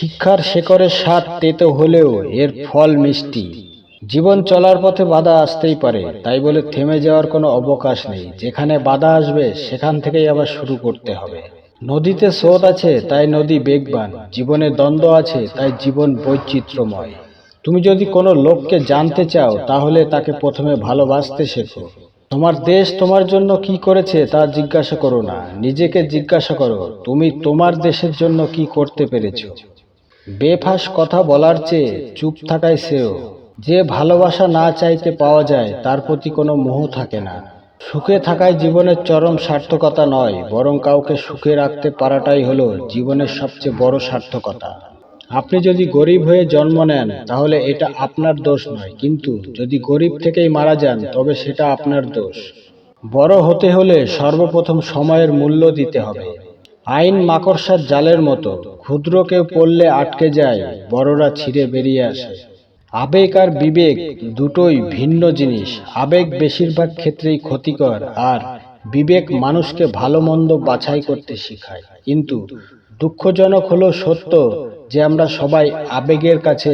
শিক্ষার শেকড়ের স্বাদ তেতো হলেও এর ফল মিষ্টি। জীবন চলার পথে বাধা আসতেই পারে, তাই বলে থেমে যাওয়ার কোনো অবকাশ নেই। যেখানে বাধা আসবে, সেখান থেকেই আবার শুরু করতে হবে। নদীতে স্রোত আছে, তাই নদী বেগবান। জীবনে দ্বন্দ্ব আছে, তাই জীবন বৈচিত্র্যময়। তুমি যদি কোনো লোককে জানতে চাও, তাহলে তাকে প্রথমে ভালোবাসতে শেখো। তোমার দেশ তোমার জন্য কি করেছে, তা জিজ্ঞাসা করো না। নিজেকে জিজ্ঞাসা করো, তুমি তোমার দেশের জন্য কি করতে পেরেছ? বেফাস কথা বলার চেয়ে চুপ থাকাই শ্রেয়। যে ভালোবাসা না চাইতে পাওয়া যায়, তার প্রতি কোনো মোহ থাকে না। সুখে থাকাই জীবনের চরম সার্থকতা নয়, বরং কাউকে সুখে রাখতে পারাটাই হলো জীবনের সবচেয়ে বড় সার্থকতা। আপনি যদি গরিব হয়ে জন্ম নেন, তাহলে এটা আপনার দোষ নয়, কিন্তু যদি গরিব থেকেই মারা যান, তবে সেটা আপনার দোষ। বড় হতে হলে সর্বপ্রথম সময়ের মূল্য দিতে হবে। আইন মাকড়সার জালের মতো ক্ষুদ্র কেউ পড়লে আটকে যায়, বড়রা ছিঁড়ে বেরিয়ে আসে। আবেগ আর বিবেক দুটোই ভিন্ন জিনিস। আবেগ বেশিরভাগ ক্ষেত্রেই ক্ষতিকর আর বিবেক মানুষকে ভালো মন্দ বাছাই করতে শেখায়। কিন্তু দুঃখজনক হলো সত্য যে আমরা সবাই আবেগের কাছে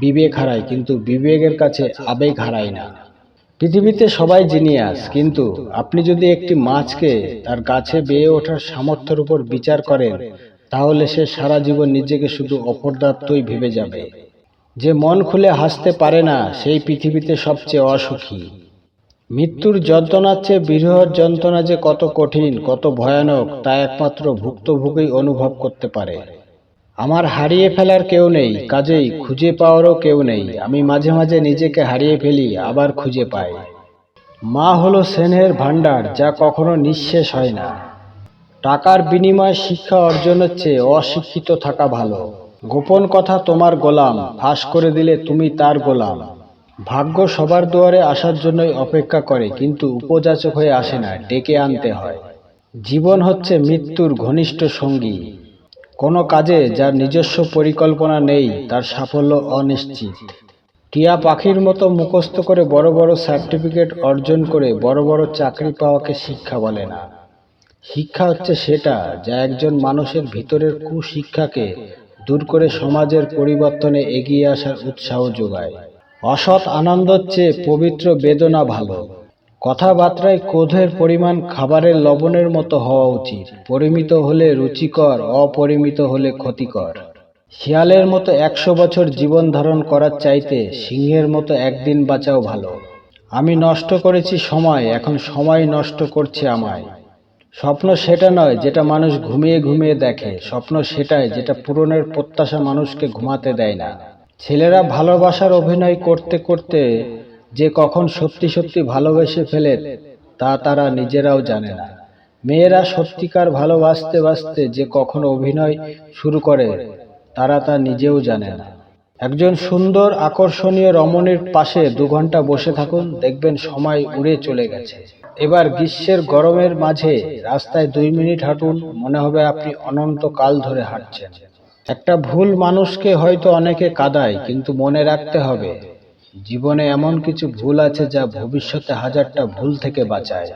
বিবেক হারাই, কিন্তু বিবেকের কাছে আবেগ হারাই না। পৃথিবীতে সবাই জিনিয়াস, কিন্তু আপনি যদি একটি মাছকে তার গাছে বেয়ে ওঠার সামর্থ্যের উপর বিচার করেন, তাহলে সে সারা জীবন নিজেকে শুধু অপরদার্থই ভেবে যাবে। যে মন খুলে হাসতে পারে না, সেই পৃথিবীতে সবচেয়ে অসুখী। মৃত্যুর যন্ত্রণার চেয়ে বৃহৎ যন্ত্রণা যে কত কঠিন, কত ভয়ানক, তা একমাত্র ভুক্তভোগী অনুভব করতে পারে। আমার হারিয়ে ফেলার কেউ নেই, কাজেই খুঁজে পাওয়ারও কেউ নেই। আমি মাঝে মাঝে নিজেকে হারিয়ে ফেলি, আবার খুঁজে পাই। মা হলো স্নেহের ভাণ্ডার, যা কখনো নিঃশেষ হয় না। টাকার বিনিময়ে শিক্ষা অর্জনের চেয়ে অশিক্ষিত থাকা ভালো। গোপন কথা তোমার গোলাম, ফাঁস করে দিলে তুমি তার গোলাম। ভাগ্য সবার দুয়ারে আসার জন্যই অপেক্ষা করে, কিন্তু উপযাচক হয়ে আসে না, ডেকে আনতে হয়। জীবন হচ্ছে মৃত্যুর ঘনিষ্ঠ সঙ্গী। কোনো কাজে যার নিজস্ব পরিকল্পনা নেই, তার সাফল্য অনিশ্চিত। টিয়া পাখির মতো মুখস্থ করে বড় বড় সার্টিফিকেট অর্জন করে বড় বড় চাকরি পাওয়াকে শিক্ষা বলে না। শিক্ষা হচ্ছে সেটা যা একজন মানুষের ভিতরের কুশিক্ষাকে দূর করে সমাজের পরিবর্তনে এগিয়ে আসার উৎসাহ যোগায়। অসৎ আনন্দের চেয়ে পবিত্র বেদনা ভালো। কথাবার্তায় ক্রোধের পরিমাণ খাবারের লবণের মতো হওয়া উচিত। পরিমিত হলে রুচিকর, অপরিমিত হলে ক্ষতিকর। শিয়ালের মতো একশো বছর জীবন ধারণ করার চাইতে সিংহের মতো একদিন বাঁচাও ভালো। আমি নষ্ট করেছি সময়, এখন সময় নষ্ট করছে আমায়। স্বপ্ন সেটা নয় যেটা মানুষ ঘুমিয়ে ঘুমিয়ে দেখে, স্বপ্ন সেটাই যেটা পূরণের প্রত্যাশা মানুষকে ঘুমাতে দেয় না। ছেলেরা ভালোবাসার অভিনয় করতে করতে যে কখন সত্যি সত্যি ভালোবেসে ফেলে, তা তারা নিজেরাও জানে না। মেয়েরা সত্যিকার ভালোবাসতে বাসতে যে কখন অভিনয় শুরু করে, তারা তা নিজেও জানে না। একজন সুন্দর, আকর্ষণীয় রমণীর পাশে দু ঘণ্টা বসে থাকুন, দেখবেন সময় উড়ে চলে গেছে। এবার গ্রীষ্মের গরমের মাঝে রাস্তায় দুই মিনিট হাঁটুন, মনে হবে আপনি অনন্ত কাল ধরে হাঁটছেন। একটা ভুল মানুষকে হয়তো অনেকে কাদায়, কিন্তু মনে রাখতে হবে জীবনে এমন কিছু ভুল আছে যা ভবিষ্যতে হাজারটা ভুল থেকে বাঁচায়।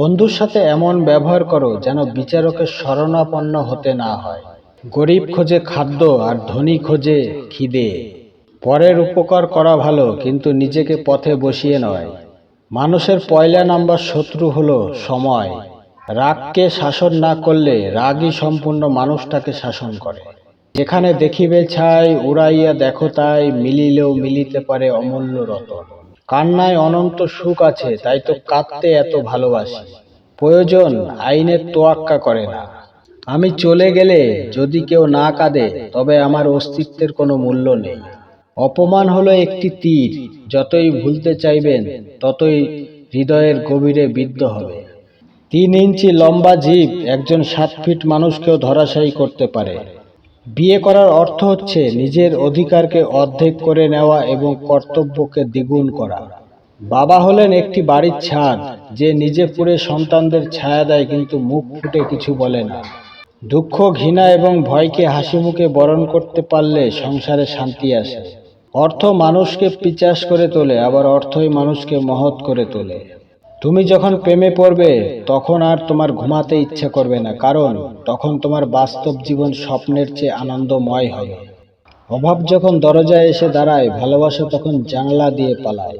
বন্ধুর সাথে এমন ব্যবহার করো যেন বিচারকের শরণাপন্ন হতে না হয়। গরিব খোঁজে খাদ্য আর ধনী খোঁজে খিদে। পরের উপকার করা ভালো, কিন্তু নিজেকে পথে বসিয়ে নয়। মানুষের পয়লা নাম্বার শত্রু হলো সময়। রাগকে শাসন না করলে রাগই সম্পূর্ণ মানুষটাকে শাসন করে। যেখানে দেখিবে ছাই উড়াইয়া দেখো তাই মিলিলেও মিলিতে পারে অমূল্য রতন। কান্নায় অনন্ত সুখ আছে, তাই তো কাঁদতে এত ভালোবাসি। প্রয়োজন, আইনের তোয়াক্কা করে না। আমি চলে গেলে যদি কেউ না কাঁদে, তবে আমার অস্তিত্বের কোনো মূল্য নেই। অপমান হলো একটি তীর, যতই ভুলতে চাইবেন, ততই হৃদয়ের গভীরে বিদ্ধ হবে। তিন ইঞ্চি লম্বা জীব একজন সাত ফিট মানুষকেও ধরাশায়ী করতে পারে। বিয়ে করার অর্থ হচ্ছে নিজের অধিকারকে অর্ধেক করে নেওয়া এবং কর্তব্যকে দ্বিগুণ করা। বাবা হলেন একটি বাড়ির ছাদ, যে নিজে পুরে সন্তানদের ছায়া দেয় কিন্তু মুখ ফুটে কিছু বলে না। দুঃখ, ঘৃণা এবং ভয়কে হাসি মুখে বরণ করতে পারলে সংসারে শান্তি আসে। অর্থ মানুষকে পিচাস করে তোলে, আবার অর্থই মানুষকে মহৎ করে তোলে। তুমি যখন প্রেমে পড়বে, তখন আর তোমার ঘুমাতে ইচ্ছে করবে না, কারণ তখন তোমার বাস্তব জীবন স্বপ্নের চেয়ে আনন্দময় হবে। অভাব যখন দরজায় এসে দাঁড়ায়, ভালোবাসা তখন জানলা দিয়ে পালায়।